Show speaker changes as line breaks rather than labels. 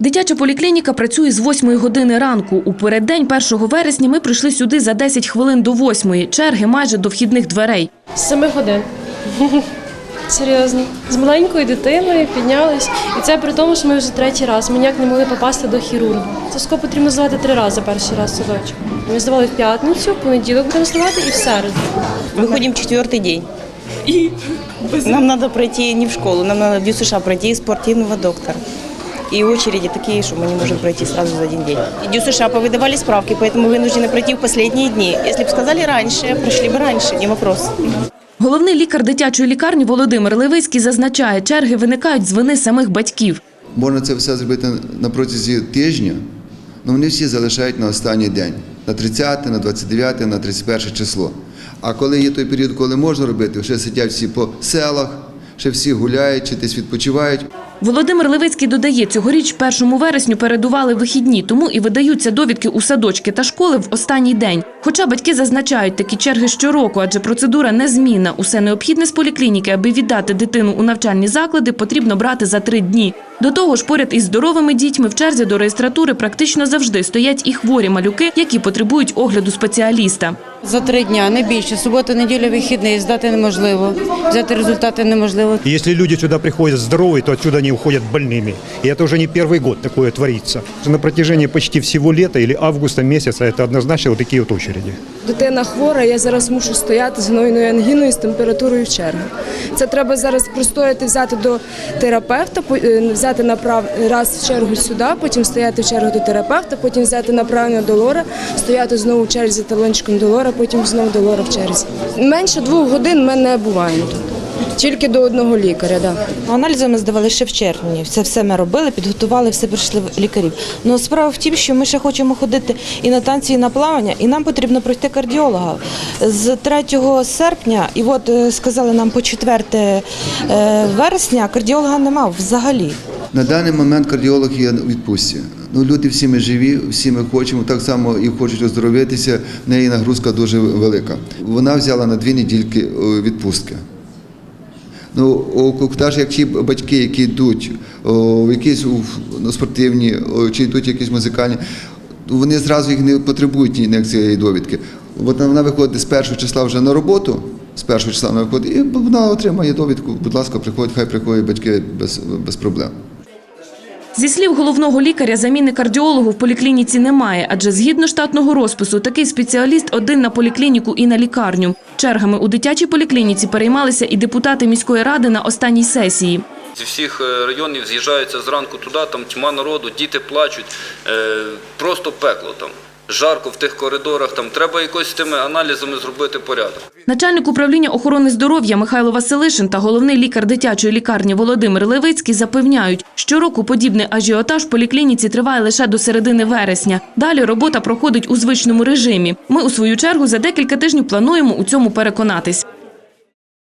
Дитяча поліклініка працює з 8 години ранку. У переддень 1 вересня ми прийшли сюди за 10 хвилин до 8. Черги майже до вхідних дверей.
З семи годин. Серйозно. З маленькою дитиною піднялись. І це при тому, що ми вже третій раз. Ми ніяк не могли попасти до хірурга. Соско потрібно здавати три рази перший раз садочок. Ми здавали в п'ятницю, в понеділок будемо здавати і в середу.
Мы ходим четвертый день. И нам надо пройти не в школу, нам надо в ДЮСШ пройти спортивного доктора И очереди такие, что мы не можем пройти сразу за один день. И ДЮСШ повыдавали справки, поэтому вынуждены пройти в последние дни. Если бы сказали раньше, прошли бы раньше, не вопрос.
Головний лікар дитячої лікарні Володимир Левицький зазначає, черги виникають з вини самих батьків.
Можна це все зробити на протязі тижня, але вони всі залишають на останній день, на 30, на 29, на 31 число. А коли є той період, коли можна робити, ще сидять всі по селах, ще всі гуляють, чи десь відпочивають.
Володимир Левицький додає, цьогоріч 1 вересню передували вихідні, тому і видаються довідки у садочки та школи в останній день. Хоча батьки зазначають такі черги щороку, адже процедура незмінна. Усе необхідне з поліклініки, аби віддати дитину у навчальні заклади, потрібно брати за три дні. До того ж, поряд із здоровими дітьми в черзі до реєстратури практично завжди стоять і хворі малюки, які потребують огляду спеціаліста.
За три дня, не більше. Субота, неділя, вихідний, здати неможливо. Взяти результати неможливо.
И Если люди сюда приходят здоровые, то отсюда они уходят больными. И это уже не первый год такое творится. На протяжении почти всего лета или августа месяца это однозначно вот такие вот очереди.
Дитина хвора, я зараз мушу стояти з гнойною ангіною з температурою в чергу. Це треба зараз простояти, взяти до терапевта, е, взяти направ раз в чергу сюди, потім стояти в чергу до терапевта, потім взяти направлення до лора, стояти знову в черзі талончиком до лора, потім знову до лора в черзі. Менше двох годин ми не буваємо тут. Тільки до одного лікаря, так. Да.
Аналізи ми здавали ще в червні. Це все ми робили, підготували, все прийшли в лікарів. Ну справа в тім, що ми ще хочемо ходити і на танці, і на плавання, і нам потрібно пройти кардіолога. З 3 серпня, і от е, сказали нам по 4 е, вересня, кардіолога нема взагалі.
На даний момент кардіолог є у відпустці. Ну, люди всі ми живі, всі ми хочемо, так само і хочуть оздоровитися, в неї нагрузка дуже велика. Вона взяла на дві недільки е, відпустки. Ну, навіть як ті батьки, які йдуть о, в якісь ну, спортивні о, чи йдуть якісь музикальні, вони зразу їх не потребують ні цієї довідки. От вона виходить з першого числа вже на роботу, з першого числа вона виходить, і вона отримає довідку. Будь ласка, приходять, хай приходять батьки без, без проблем.
Зі слів головного лікаря, заміни кардіологу в поліклініці немає, адже згідно штатного розпису, такий спеціаліст один на поліклініку і на лікарню. Чергами у дитячій поліклініці переймалися і депутати міської ради на останній сесії.
Зі всіх е, районів з'їжджаються зранку туди, там тьма народу, діти плачуть, е, просто пекло там. Жарко в тих коридорах, там треба якось з тими аналізами зробити порядок.
Начальник управління охорони здоров'я Михайло Василишин та головний лікар дитячої лікарні Володимир Левицький запевняють, щороку подібний ажіотаж в поліклініці триває лише до середини вересня. Далі робота проходить у звичному режимі. Ми у свою чергу за декілька тижнів плануємо у цьому переконатись.